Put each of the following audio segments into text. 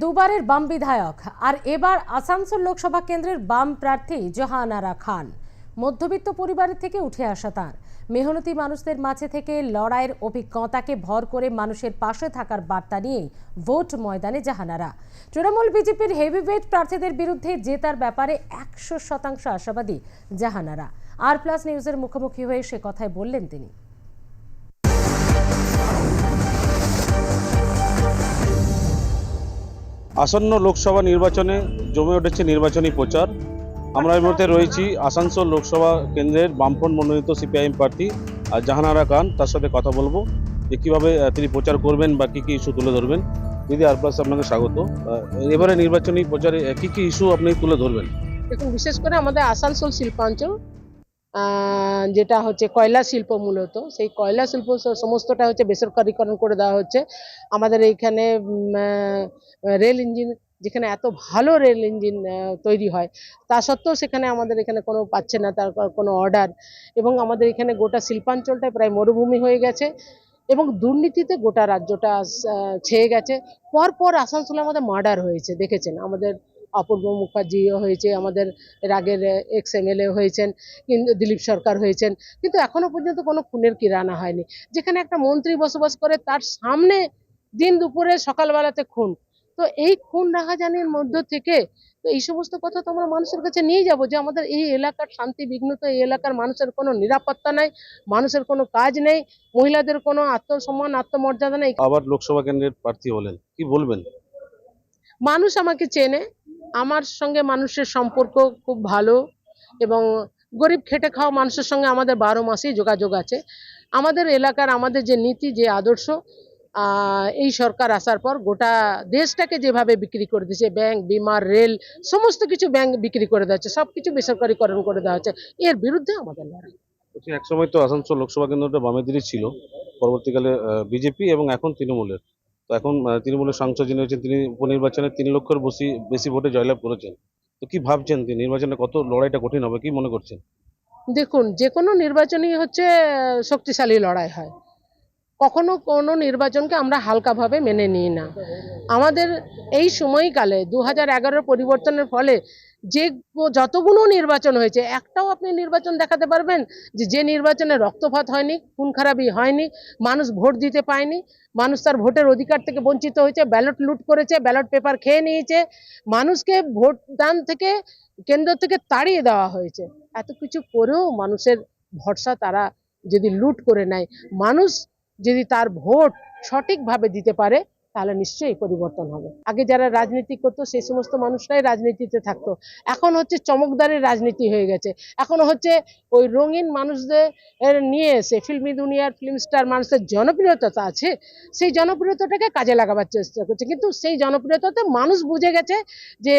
দুবারের বাম বিধায়ক আর এবার আসানসোল লোকসভা কেন্দ্রের বাম প্রার্থী জাহানারা খান। মধ্যবিত্ত পরিবারের থেকে উঠে আসা তাঁর। মেহনতি মানুষদের মাঝে থেকে লড়াইয়ের অভিজ্ঞতাকে ভর করে মানুষের পাশে থাকার বার্তা নিয়েই ভোট ময়দানে জাহানারা। তৃণমূল বিজেপির হেভিওয়েট প্রার্থীদের বিরুদ্ধে জেতার ব্যাপারে একশো শতাংশ আশাবাদী জাহানারা। আর প্লাস নিউজের মুখোমুখি হয়ে সে কথাই বললেন তিনি। আসন্ন লোকসভা নির্বাচনে জমে উঠেছে নির্বাচনী প্রচার। আমরা এই মুহূর্তে রয়েছি আসানসোল লোকসভা কেন্দ্রের বামফ্রন্ট মনোনীত সিপিআইএম প্রার্থী জাহানারা খান। তার সাথে কথা বলব যে কীভাবে তিনি প্রচার করবেন বা কী কী ইস্যু তুলে ধরবেন। দিদি, আর প্লাস আপনাকে স্বাগত। এবারে নির্বাচনী প্রচারে কী কী ইস্যু আপনি তুলে ধরবেন? দেখুন, বিশেষ করে আমাদের আসানসোল শিল্পাঞ্চল যেটা হচ্ছে কয়লা শিল্প মূলত, সেই কয়লা শিল্প সমস্তটা হচ্ছে বেসরকারীকরণ করে দেওয়া হচ্ছে। আমাদের এইখানে রেল ইঞ্জিন, যেখানে এত ভালো রেল ইঞ্জিন তৈরি হয়, তা সত্ত্বেও সেখানে আমাদের এখানে কোনো পাচ্ছে না, তার কোনো অর্ডার। এবং আমাদের এখানে গোটা শিল্পাঞ্চলটাই প্রায় মরুভূমি হয়ে গেছে এবং দুর্নীতিতে গোটা রাজ্যটা ছেয়ে গেছে। পরপর আসানসোলে আমাদের মার্ডার হয়েছে, দেখেছেন? আমাদের অপূর্ব মুখার্জিও হয়েছে আমাদের এর আগের এক্স এমএলএ হয়েছেন কিন্তু দিলীপ সরকার হয়েছেন কিন্তু এখনও পর্যন্ত কোনো খুনের কিরানা হয়নি। যেখানে একটা মন্ত্রী বসবাস করে তার সামনে দিন দুপুরে সকালবেলাতে খুন। তো এই খুন রাহাজানির মধ্য থেকে তো এই সমস্ত কথা তো আমরা মানুষের কাছে নিয়ে যাব যে আমাদের এই এলাকার শান্তি বিঘ্নত এই এলাকার মানুষের কোনো নিরাপত্তা নাই মানুষের কোনো কাজ নেই মহিলাদের কোনো আত্মসম্মান আত্মমর্যাদা নেই। আবার লোকসভা কেন্দ্রের প্রার্থী হলেন কি বলবেন? মানুষ আমাকে চেনে আমার সঙ্গে মানুষের সম্পর্ক খুব ভালো এবং গরিব খেটে খাওয়া মানুষের সঙ্গে আমাদের বারো মাসেই যোগাযোগ আছে। আমাদের এলাকার আমাদের যে নীতি, যে আদর্শ এই সরকার আসার পর গোটা দেশটাকে যেভাবে বিক্রি করে দিয়েছে, ব্যাংক, বিমা, রেল, সমস্ত কিছু ব্যাংক বিক্রি করে দেওয়া হচ্ছে সব কিছু বেসরকারিকরণ করে দেওয়া হচ্ছে। এর বিরুদ্ধে আমাদের লড়াই। বলছি, একসময় তো আসানসোল লোকসভা কেন্দ্রটা বামেদেরই ছিল, পরবর্তীকালে বিজেপি এবং এখন তৃণমূলের। এখন তৃণমূলের সাংসদ যিনি হয়েছেন তিনি উপনির্বাচনে তিন লক্ষের বেশি বেশি ভোটে জয়লাভ করেছেন। তো কি ভাবছেন তিনি? নির্বাচনে কত লড়াইটা কঠিন হবে, কি মনে করছেন? দেখুন, যে কোনো নির্বাচনই হচ্ছে শক্তিশালী লড়াই হয়। কখনো কোনো নির্বাচনকে আমরা হালকাভাবে মেনে নিই না। আমাদের এই সময়কালে দু হাজার পরিবর্তনের ফলে যে যতগুলো নির্বাচন হয়েছে, একটাও আপনি নির্বাচন দেখাতে পারবেন যে যে নির্বাচনে রক্তপাত হয়নি, খুন খারাপি হয়নি, মানুষ ভোট দিতে পায়নি, মানুষ তার ভোটের অধিকার থেকে বঞ্চিত হয়েছে, ব্যালট লুট করেছে, ব্যালট পেপার খেয়ে নিয়েছে, মানুষকে ভোট দান থেকে, কেন্দ্র থেকে তাড়িয়ে দেওয়া হয়েছে। এত কিছু করেও মানুষের ভরসা তারা যদি লুট করে নেয়, মানুষ যদি তার ভোট সঠিকভাবে দিতে পারে, তাহলে নিশ্চয়ই পরিবর্তন হবে। আগে যারা রাজনীতি করতো সেই সমস্ত মানুষরাই রাজনীতিতে থাকতো। এখন হচ্ছে চমকদারের রাজনীতি হয়ে গেছে। এখন হচ্ছে ওই রঙিন মানুষদের নিয়ে এসে ফিল্মি দুনিয়ার ফিল্ম স্টার মানুষের জনপ্রিয়তা আছে, সেই জনপ্রিয়তাটাকে কাজে লাগাবার চেষ্টা করছে। কিন্তু সেই জনপ্রিয়তাতে মানুষ বুঝে গেছে যে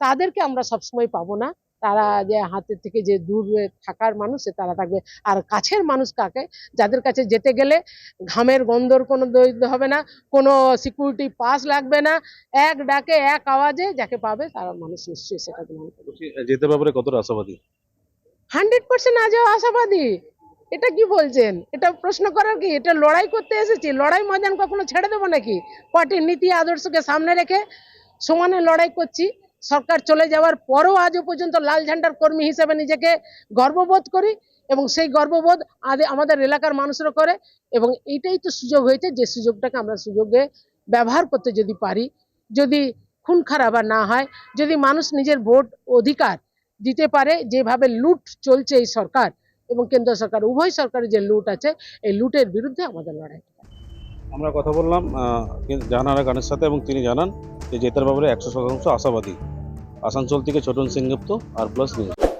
তাদেরকে আমরা সবসময় পাবো না। তারা যে হাতের থেকে যে দূরে থাকার মানুষ সে তারা থাকবে। আর কাছের মানুষ কাকে? যাদের কাছে যেতে গেলে ঘামের গন্ধর কোনো দৈর্ঘ্য হবে না কোনো সিকিউরিটি পাস লাগবে না এক ডাকে এক আওয়াজে যাকে পাবে তারা মানুষ নিশ্চয়ই সেটা গ্রহণ করবে যেতে ব্যাপারে কতটা আশাবাদী? হান্ড্রেড পার্সেন্ট আজও আশাবাদী। এটা কি বলছেন? এটা প্রশ্ন করার কি? এটা লড়াই করতে এসেছি? লড়াই ময়দান কখনো ছেড়ে দেবো নাকি? পার্টির নীতি আদর্শকে সামনে রেখে সমানে লড়াই করছি? সরকার চলে যাওয়ার পরও আজও পর্যন্ত লাল ঝান্ডার কর্মী হিসেবে নিজেকে গর্ববোধ করি এবং সেই গর্ববোধ আদে- আমাদের এলাকার মানুষরা করে এবং এইটাই তো সুযোগ হয়েছে, যে সুযোগটাকে আমরা সুযোগে ব্যবহার করতে যদি পারি, যদি খুন খারাপ না হয়, যদি মানুষ নিজের ভোট অধিকার দিতে পারে, যেভাবে লুট চলছে এই সরকার এবং কেন্দ্র সরকার, উভয় সরকারের যে লুট আছে, এই লুটের বিরুদ্ধে আমাদের লড়াই আমরা কথা বললাম জাহানারা খানের সাথে এবং তিনি জানান যে জেতার ব্যাপারে একশো শতাংশ আশাবাদী। আসানসোল থেকে Chhoton Sengupta R plus news